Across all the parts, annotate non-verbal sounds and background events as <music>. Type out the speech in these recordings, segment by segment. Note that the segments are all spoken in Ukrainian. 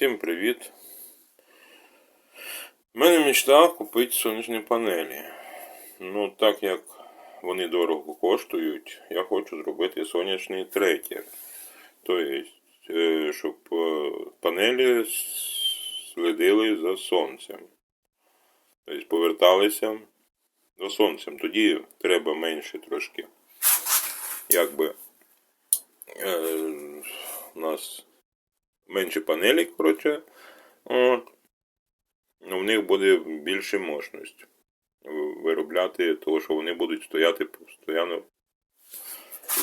Всім привіт! У мене мечта купити сонячні панелі. Ну, так як вони дорого коштують, я хочу зробити сонячний трекер. Тобто, е, щоб е, панелі слідили за сонцем. Тобто поверталися за сонцем. Тоді треба менше трошки. Якби е, у нас менше панелі, коротше. От. Ну, в них буде більше мощність виробляти, того, що вони будуть стояти постійно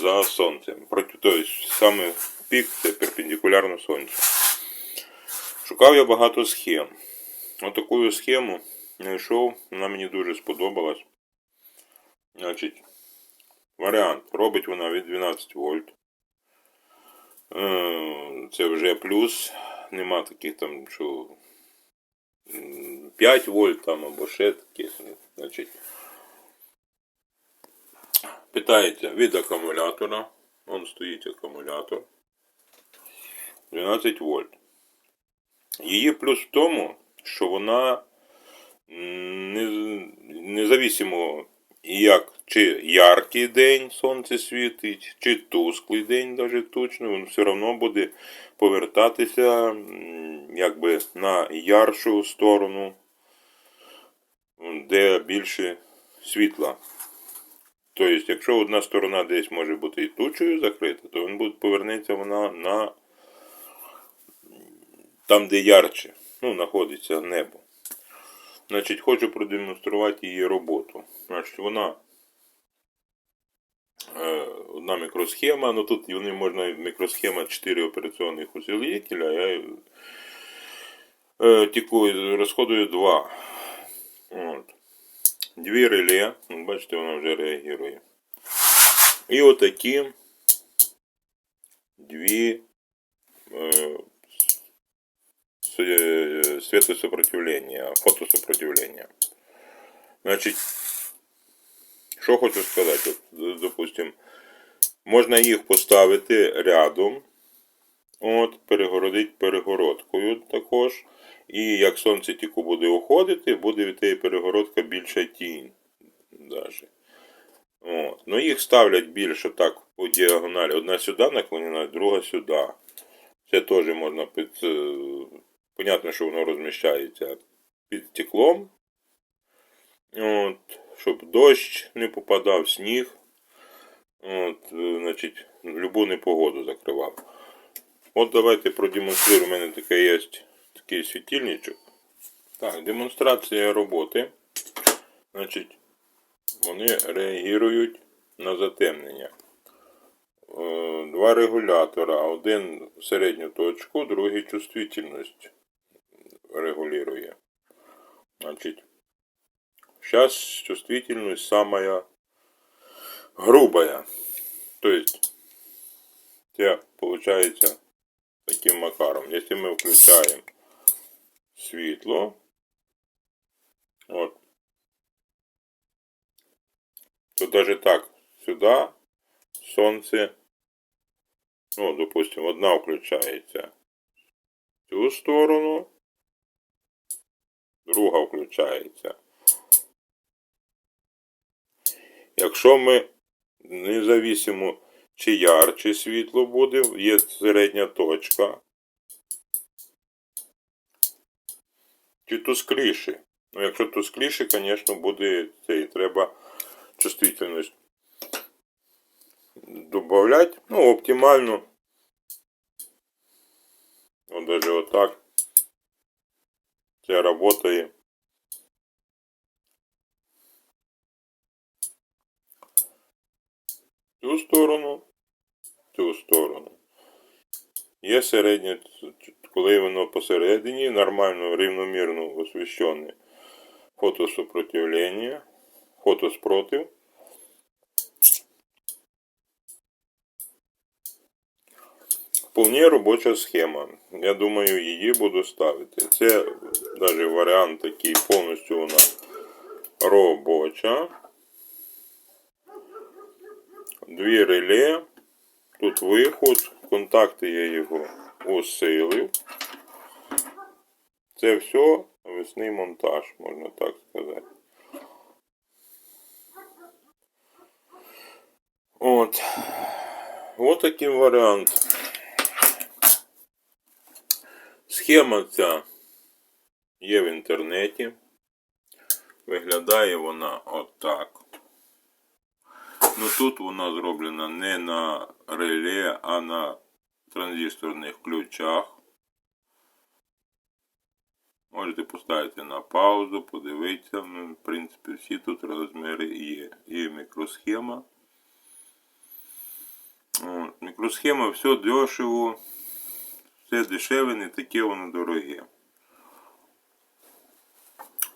за сонцем. Тобто, саме пік це перпендикулярно сонцю. Шукав я багато схем. Отаку схему знайшов, вона мені дуже сподобалась. Значить, варіант. Робить вона від 12 вольт. Е, Це вже плюс. Нема таких там, що 5 вольт там або ще таких. Значить, питається від акумулятора. Вон стоїть акумулятор. 12 вольт. Її плюс в тому, що вона независимо як чи яркий день сонце світить, чи тусклий день, навіть точно, він все одно буде повертатися якби на яршу сторону, де більше світла. Тобто, якщо одна сторона десь може бути і тучою закрита, то він буде повернеться вона на там, де ярче, ну, знаходиться небо. Значить, хочу продемонструвати її роботу. Значить, вона е, одна мікросхема, ну тут вони можна мікросхема 4 операційних усилителя, я е, тільки розходую 2. От. Дві реле, бачите, вона вже реагує. І отакі дві е, светосопротивления, фотосопротивления. Значить, що хочу сказати, от, допустим, можна їх поставити рядом, от, перегородити перегородкою також. І як сонце тільки буде уходити, буде від тієї перегородки більша тінь. От. Ну їх ставлять більше так по діагоналі. Одна сюди наклонена, друга сюди. Це теж можна під Понятно, що воно розміщається під стеклом. От, Щоб дощ не попадав, сніг. От, значить, Любу непогоду закривав. От давайте продемонструю. У мене таке є такий світильничок. Так, демонстрація роботи. Значить, Вони реагують на затемнення. Е, два регулятора. Один середню точку, другий чувствительність регулируя. Значит, сейчас чувствительность самая грубая. То есть, те получается таким макаром. Если мы включаем светло, вот, то даже так, сюда солнце, ну, допустим, одна включается в цю сторону, друга включається. Якщо ми независимо, чи ярче світло буде, є середня точка, чи тускліше. Ну, якщо тускліше, звісно, буде це і треба чувствительність додати. Ну, оптимально. Вот даже вот Це працює. Цю сторону, цю сторону. Є середнє, коли воно посередині, нормально, рівномірно освіщене фотосупротивлення, фотоспротив. Вполне робоча схема. Я думаю, її буду ставити. Це навіть варіант такий повністю вона робоча. Дві реле. Тут виход. Контакти я його усилив. Це все навісний монтаж, можна так сказати. От. От такий варіант. Схема ця є в інтернеті. Виглядає вона отак. Ну тут вона зроблена не на реле, а на транзисторних ключах. Можете поставити на паузу, подивитися. Ну, в принципі, всі тут розміри є. Є мікросхема. От, мікросхема все дешево. Все дешеве, не таке воно дороге.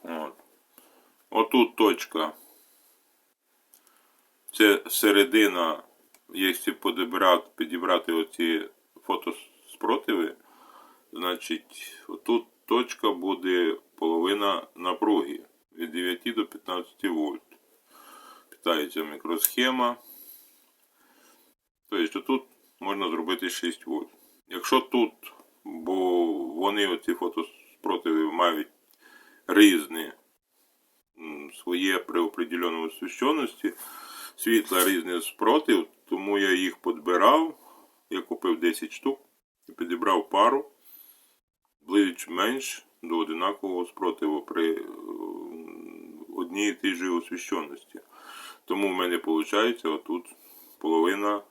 От. Отут точка. Це середина, якщо підібрати, підібрати оці фотоспротиви, значить отут точка буде половина напруги від 9 до 15 вольт. Питається мікросхема. Тобто тут можна зробити 6 вольт. Якщо тут, бо вони оці фотоспротиви мають різні своє при определеному освіщеності, світла різний спротив, тому я їх підбирав. Я купив 10 штук і підібрав пару більш-менш до одинакового спротиву при е, одній і тій же освіщеності. Тому в мене виходить отут половина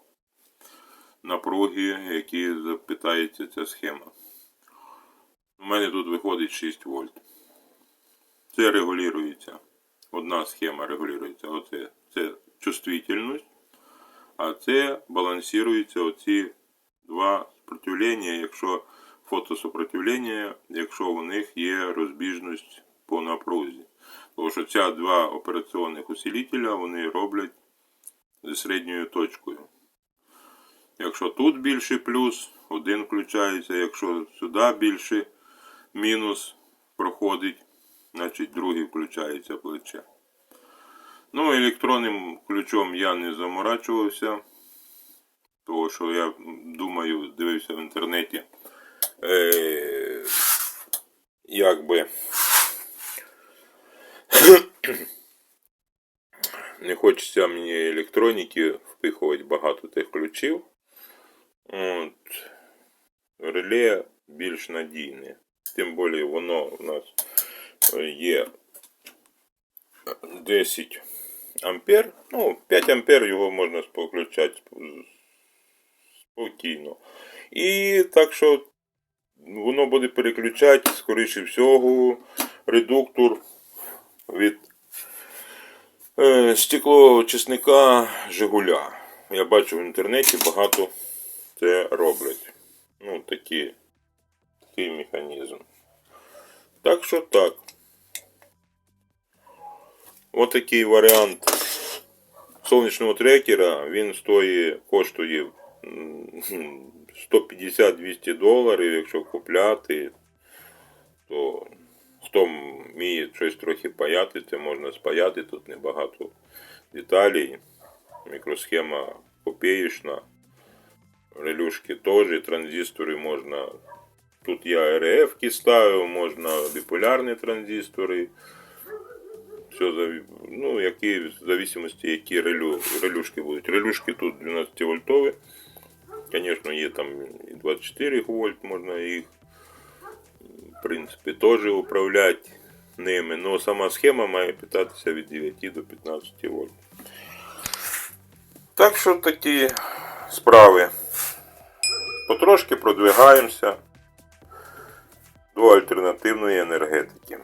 напруги, які запитається ця схема. У мене тут виходить 6 вольт. Це регулюється. Одна схема регулюється. Оце це чувствительність, а це балансуються оці два сопротивлення, якщо фотосопротивлення, якщо у них є розбіжність по напрузі. Тому що ці два операційних усилителя вони роблять зі середньою точкою. Якщо тут більше плюс, один включається, якщо сюди більше мінус проходить, значить другий включається плече. Ну, електронним ключом я не заморачувався, тому що я думаю, дивився в інтернеті, е, якби <coughs> не хочеться мені електроніки впихувати багато тих ключів. От. Реле більш надійне. Тим більше воно у нас е, є 10 ампер. Ну, 5 ампер його можна включати спокійно. І так що воно буде переключати, скоріше всього, редуктор від е, стеклоочисника Жигуля. Я бачу в інтернеті багато це роблять. Ну, такі, такий механізм. Так що так. Отакий варіант сонячного трекера. Він стоїть, коштує 150-200 доларів, якщо купляти, то хто вміє щось трохи паяти, це можна спаяти. Тут небагато деталей. Мікросхема копеечна. Релюшки теж, транзистори можна. Тут я РФ ставив, можна біполярні транзистори. Все за, ну, які, в зависимості, які релю, релюшки будуть. Релюшки тут 12 вольтові. Звісно, є там і 24 вольт, можна їх, в принципі, теж управляти ними. Но сама схема має питатися від 9 до 15 вольт. Так що такі справи. Потрошки продвигаємося до альтернативної енергетики.